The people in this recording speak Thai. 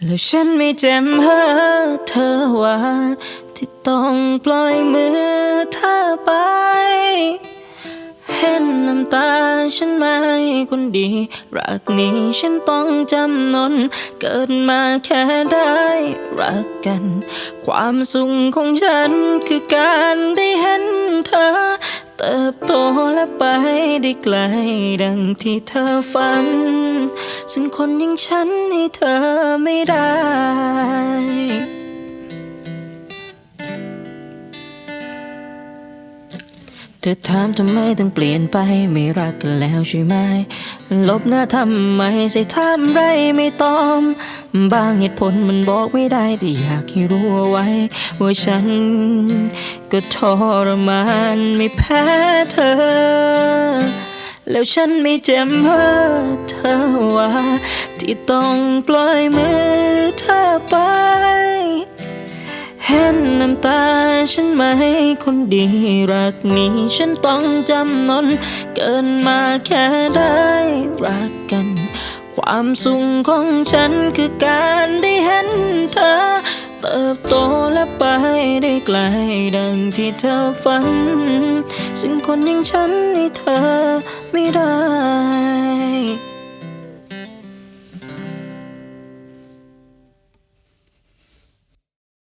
แล้วฉันไม่เจ็บเฮอเธอว่า ที่ต้องปล่อยมือเธอไป เห็นน้ำตาฉันไหมคนดี รักนี้ฉันต้องจำนน เกิดมาแค่ได้รักกัน ความสุขของฉันคือการได้เห็นเธอเติบ ไปได้ไกลดังที่เธอฝัน ซึ่งคนอย่างฉันให้เธอไม่ได้ เธอถามทำไมต้องเปลี่ยนไปไม่รักกันแล้วใช่ไหม ลบหน้าทำไมใส่ทำไรไม่ตอม บางเหตุผลมันบอกไม่ได้แต่อยากให้รู้เอาไว้ ว่าฉันก็ทรมานไม่แพ้เธอ แล้วฉันไม่เจ็บเพ้อเธอว่า ที่ต้องปล่อยมือเธอ น้ำตาฉันไหมคนดีรักนี้ฉันต้องจำนน เกินมาแค่ได้รักกัน ความสุขของฉันคือการได้เห็นเธอ เติบโตและไปได้ไกลดังที่เธอฝัน ซึ่งคนอย่างฉันให้เธอไม่ได้